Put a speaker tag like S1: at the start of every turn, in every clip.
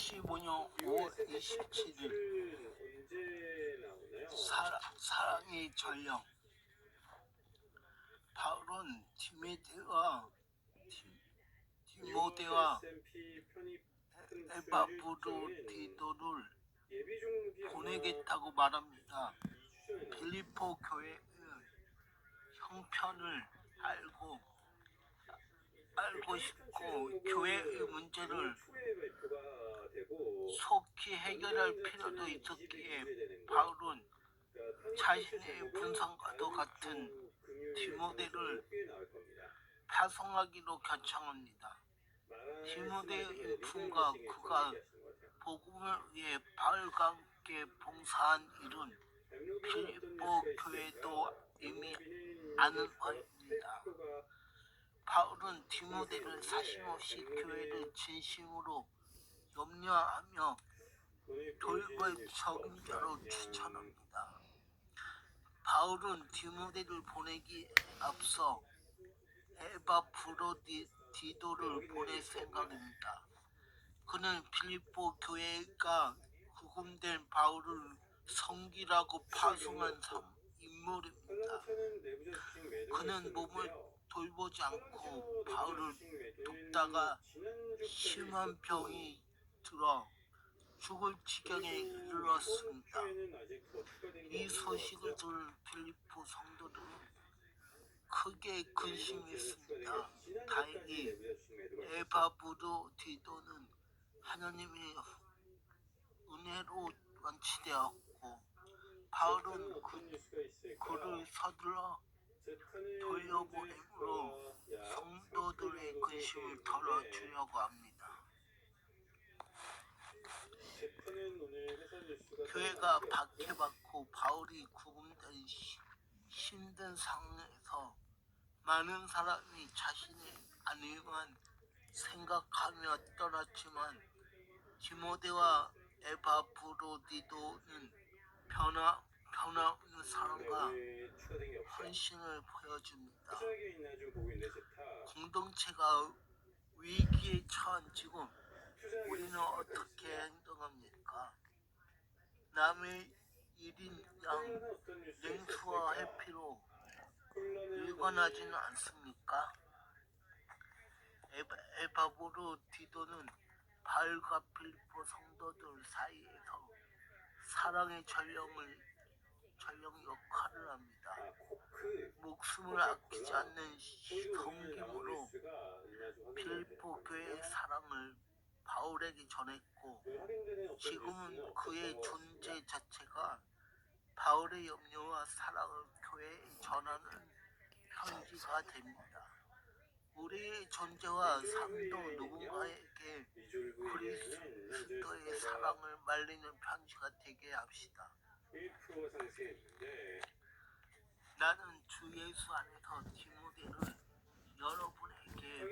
S1: 2025년 5월 27일
S2: 언제 나오나요?
S1: 사랑, 사랑의 전령 바울은 디메데와 디- 디모데와 에바브로디도를 보내겠다고 말합니다.
S2: 2주 전에
S1: 빌리포 교회의 형편을 알고 알고 싶고 교회의 문제를 속히 해결할 필요도 있었기에 바울은 자신의 분상과도 같은 디모데를 파송하기로 결정합니다. 디모데의 인품과 그가 복음을 위해 바울과 함께 봉사한 일은 빌립보 교회도 이미 아는 바입니다. 바울은 디모데를 사심없이 교회를 진심으로 염려하며 돌볼 적임자로 추천합니다. 바울은 디모데를 보내기에 앞서 에바프로디도를 보낼 생각입니다. 그는 빌립보 교회가 구금된 바울을 성기라고 파송한 성 인물입니다. 그는 몸을 돌보지 않고 바울을 돕다가 심한 병이 들어 죽을 지경에 이르렀습니다. 이 소식을 들은 빌리포 성도들은 크게 근심했습니다. 다행히 에바브로 디도는 하나님의 은혜로 완치되었고 바울은 그, 그를 서둘러 돌려보내므로 성도들의 근심을 덜어주려고 합니다. 교회가 박해받고 바울이 구금된 시- 힘든 상황에서 많은 사람이 자신의 안위만 생각하며 떠났지만 디모데와 에바브로디도는 사랑과 헌신을 보여줍니다. 공동체가 위기에 처한 지금 우리는 어떻게 행동합니까? 남의 일인 양 냉수와 해피로 일관하지는 않습니까? 에바, 에바보로 디도는 바울과 필리포 성도들 사이에서 사랑의 전령을 전령 역할을 합니다. 목숨을 아끼지 않는 성김으로 필리포 교회의 사랑을 바울에게 전했고 지금은 그의 존재 자체가 바울의 염려와 사랑을 교회에 전하는 편지가 됩니다. 우리의 존재와 삶도 누군가에게 그리스도의 사랑을 말리는 편지가 되게 합시다.
S2: 1% 상승했는데
S1: 나는 주 예수 안에서 디모데를 여러분에게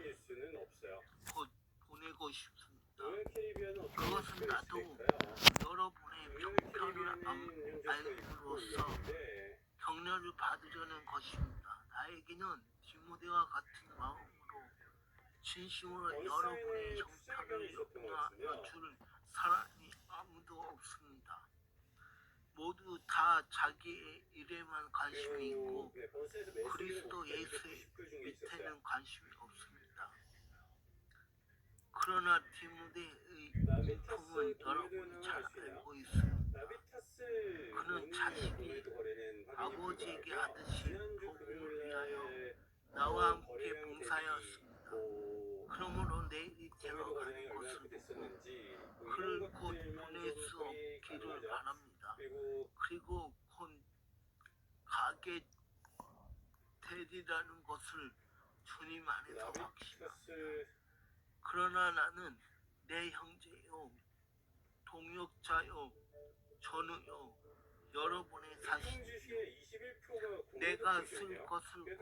S2: 뉴스는 없어요.
S1: 곧 보내고 싶습니다. 그것은 나도? 여러분의 평편을 알므로써
S2: 있는데
S1: 격려를 받으려는 것입니다. 나에게는 디모데와 같은 마음으로 진심으로 여러분의 형편을 염려하여 줄 사람이 아무도 없습니다. 모두 다 자기의 일에만 관심이 있고
S2: 네, 버스에서 매수기를
S1: 그리스도
S2: 못
S1: 예수의
S2: 있었어요.
S1: 밑에는 관심이 없습니다. 그러나 디모데의
S2: 나비타스
S1: 여러분이 잘 알고 있습니다. 그는 자식이 아버지에게. 하듯이 복음을 위하여 나와 함께 봉사하였습니다. 그러므로 내일이
S2: 얼마나
S1: 것을 보고 그를 곧 보낼 좀수 없기를. 바랍니다.
S2: 그리고
S1: 그리고 곧 가게 되리라는 것을 주님 안에서.
S2: 나비타스
S1: 그러나 나는 내 형제요, 동역자요, 전우요, 여러분의 사실,
S2: 주식의 21%가
S1: 내가 쓸 것을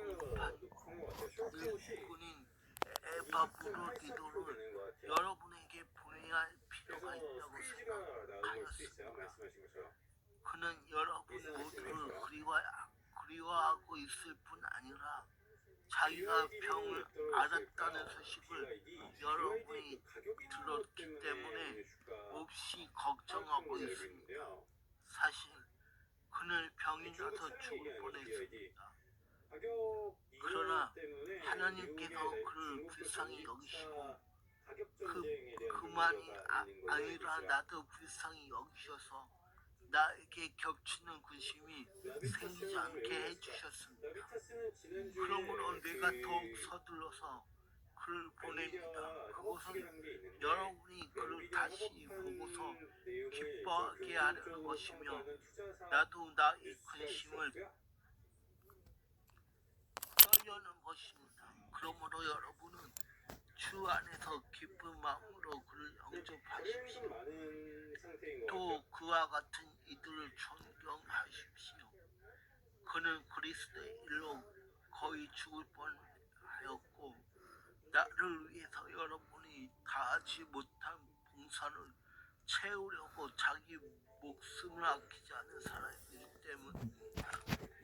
S1: 공급한 일꾼인 에바브로디도를 여러분에게 보내야 할 필요가 있다고. 생각하였습니다. 그는 여러분 모두를 그리워, 그리워하고 있을 뿐 아니라 자기가 병을 앓았다는 소식을 여러분이 들었기 때문에 몹시 걱정하고 있습니다. 사실 그는 병이 나서 죽을 뻔했습니다. 그러나 하나님께서 그를 불쌍히 여기시고 그, 그만이 아, 아니라 나도 불쌍히 여기셔서 나에게 겹치는 근심이 생기지 않게 해주셨습니다. 그러므로 내가
S2: 그
S1: 더욱 서둘러서 그를 보냅니다. 그것은 여러분이
S2: 엔비디아
S1: 다시 보고서 기뻐하게
S2: 좀
S1: 하려는 것이며 나도 나의 근심을. 떨려는 것입니다. 그러므로 여러분은 주 안에서 기쁜 마음으로 그를 영접하십시오. 또. 그와 같은 이들을 존경하십시오. 그는 그리스도의 일로 거의 죽을 뻔하였고 나를 위해서 여러분이 다하지 못한 봉사를 채우려고 자기 목숨을 아끼지 않은 사람이기 때문입니다.